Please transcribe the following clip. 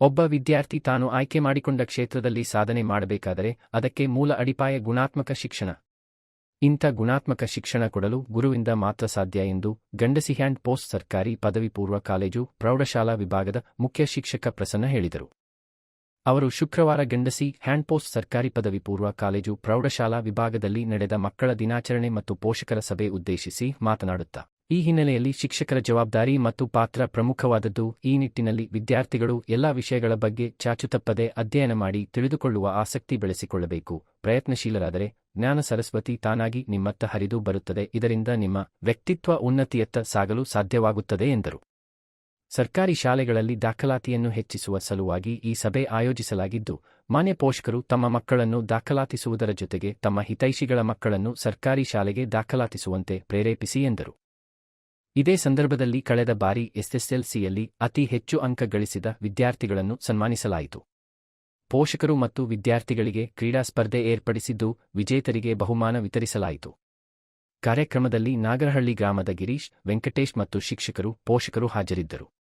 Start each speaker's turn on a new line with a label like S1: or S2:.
S1: ಒಬ್ಬ ವಿದ್ಯಾರ್ಥಿ ತಾನು ಆಯ್ಕೆ ಮಾಡಿಕೊಂಡ ಕ್ಷೇತ್ರದಲ್ಲಿ ಸಾಧನೆ ಮಾಡಬೇಕಾದರೆ ಅದಕ್ಕೆ ಮೂಲ ಅಡಿಪಾಯ ಗುಣಾತ್ಮಕ ಶಿಕ್ಷಣ. ಇಂಥ ಗುಣಾತ್ಮಕ ಶಿಕ್ಷಣ ಕೊಡಲು ಗುರುವಿಂದ ಮಾತ್ರ ಸಾಧ್ಯ ಎಂದು ಗಂಡಸಿ ಹ್ಯಾಂಡ್ ಪೋಸ್ಟ್ ಸರ್ಕಾರಿ ಪದವಿ ಪೂರ್ವ ಕಾಲೇಜು ಪ್ರೌಢಶಾಲಾ ವಿಭಾಗದ ಮುಖ್ಯ ಶಿಕ್ಷಕ ಪ್ರಸನ್ನ ಹೇಳಿದರು. ಅವರು ಶುಕ್ರವಾರ ಗಂಡಸಿ ಹ್ಯಾಂಡ್ ಪೋಸ್ಟ್ ಸರ್ಕಾರಿ ಪದವಿ ಪೂರ್ವ ಕಾಲೇಜು ಪ್ರೌಢಶಾಲಾ ವಿಭಾಗದಲ್ಲಿ ನಡೆದ ಮಕ್ಕಳ ದಿನಾಚರಣೆ ಮತ್ತು ಪೋಷಕರ ಸಭೆ ಉದ್ದೇಶಿಸಿ ಮಾತನಾಡುತ್ತಾ ಈ ಹಿನ್ನೆಲೆಯಲ್ಲಿ ಶಿಕ್ಷಕರ ಜವಾಬ್ದಾರಿ ಮತ್ತು ಪಾತ್ರ ಪ್ರಮುಖವಾದದ್ದು ಈ ನಿಟ್ಟಿನಲ್ಲಿ ವಿದ್ಯಾರ್ಥಿಗಳು ಎಲ್ಲಾ ವಿಷಯಗಳ ಬಗ್ಗೆ ಚಾಚುತಪ್ಪದೆ ಅಧ್ಯಯನ ಮಾಡಿ ತಿಳಿದುಕೊಳ್ಳುವ ಆಸಕ್ತಿ ಬೆಳೆಸಿಕೊಳ್ಳಬೇಕು. ಪ್ರಯತ್ನಶೀಲರಾದರೆ ಜ್ಞಾನ ಸರಸ್ವತಿ ತಾನಾಗಿ ನಿಮ್ಮತ್ತ ಹರಿದು ಬರುತ್ತದೆ. ಇದರಿಂದ ನಿಮ್ಮ ವ್ಯಕ್ತಿತ್ವ ಉನ್ನತಿಯತ್ತ ಸಾಗಲು ಸಾಧ್ಯವಾಗುತ್ತದೆ ಎಂದರು. ಸರ್ಕಾರಿ ಶಾಲೆಗಳಲ್ಲಿ ದಾಖಲಾತಿಯನ್ನು ಹೆಚ್ಚಿಸುವ ಸಲುವಾಗಿ ಈ ಸಭೆ ಆಯೋಜಿಸಲಾಗಿದ್ದು, ಮಾನ್ಯ ಪೋಷಕರು ತಮ್ಮ ಮಕ್ಕಳನ್ನು ದಾಖಲಾತಿಸುವುದರ ಜೊತೆಗೆ ತಮ್ಮ ಹಿತೈಷಿಗಳ ಮಕ್ಕಳನ್ನು ಸರ್ಕಾರಿ ಶಾಲೆಗೆ ದಾಖಲಾತಿಸುವಂತೆ ಪ್ರೇರೇಪಿಸಿ ಎಂದರು. ಇದೇ ಸಂದರ್ಭದಲ್ಲಿ ಕಳೆದ ಬಾರಿ ಎಸ್ಎಸ್ಎಲ್ಸಿಯಲ್ಲಿ ಅತಿ ಹೆಚ್ಚು ಅಂಕ ಗಳಿಸಿದ ವಿದ್ಯಾರ್ಥಿಗಳನ್ನು ಸನ್ಮಾನಿಸಲಾಯಿತು. ಪೋಷಕರು ಮತ್ತು ವಿದ್ಯಾರ್ಥಿಗಳಿಗೆ ಕ್ರೀಡಾ ಸ್ಪರ್ಧೆ ಏರ್ಪಡಿಸಿದ್ದು ವಿಜೇತರಿಗೆ ಬಹುಮಾನ ವಿತರಿಸಲಾಯಿತು. ಕಾರ್ಯಕ್ರಮದಲ್ಲಿ ನಾಗರಹಳ್ಳಿ ಗ್ರಾಮದ ಗಿರೀಶ್, ವೆಂಕಟೇಶ್ ಮತ್ತು ಶಿಕ್ಷಕರು, ಪೋಷಕರು ಹಾಜರಿದ್ದರು.